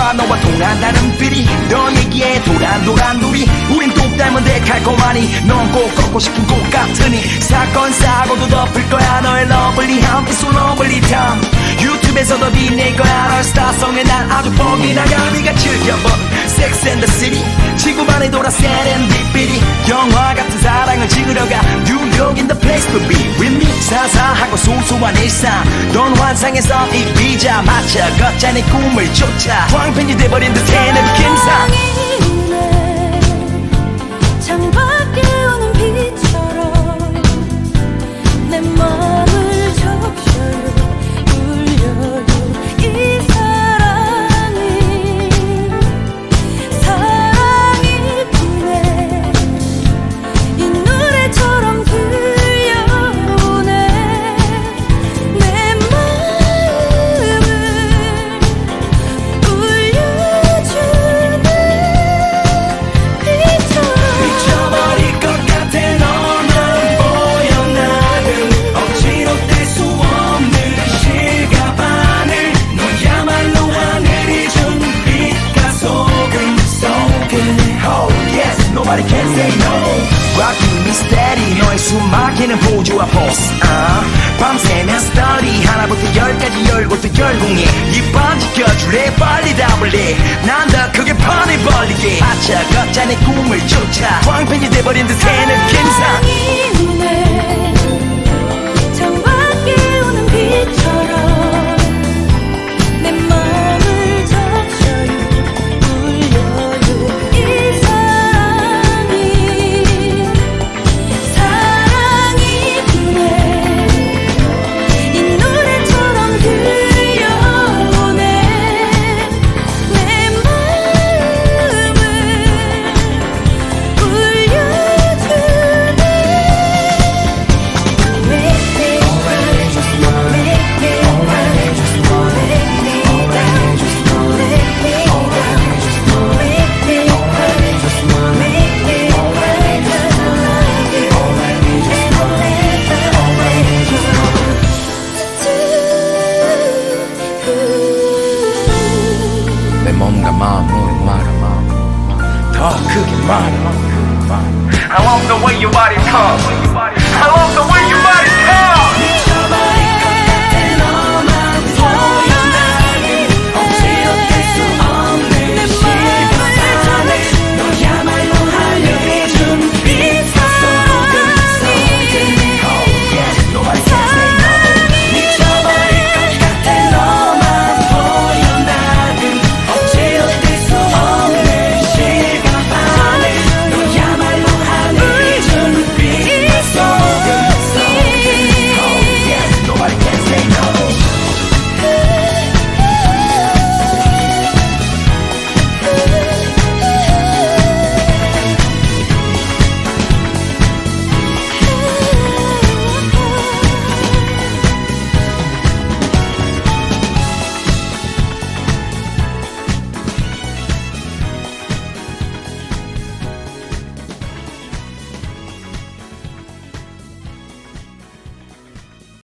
봐 너와 통한다는 필이 너에게 도란도란 놀이 우린 똑 닮은데 달콤하니 넌 꼭 걷고 싶은 꽃 같으니 사건 사고도 덮을 거야. 너의 러블리함 It's so lovely time 유튜브에서도 빛낼 거야. 널 스타성에 난 아주 뻥이 나가 네가 즐겨본 Sex and the City. 지구반에 돌아 세렌디피리 영화 같은 사랑을 지으러가 뉴욕 in the place to be. With me 사사하고 소소한 일상. 넌 환상에서 이기자 맞춰 걷자 내 꿈을 쫓아. 광팬이 돼버린 듯해 느낌상 Oh yes nobody can say no. Rocking me steady 너의 숨막히는 포즈와 포스 아, 밤새면 스터디 하나부터 열까지 열고 또 열공해 이번 지켜줄래 빨리 답을래 난더 크게 판을 벌리게. 아차 걷자 내 꿈을 쫓아. 광팬이 돼버린 듯해 느낌상 cock, cooking bottom. I love the way your body talks. I love the way your body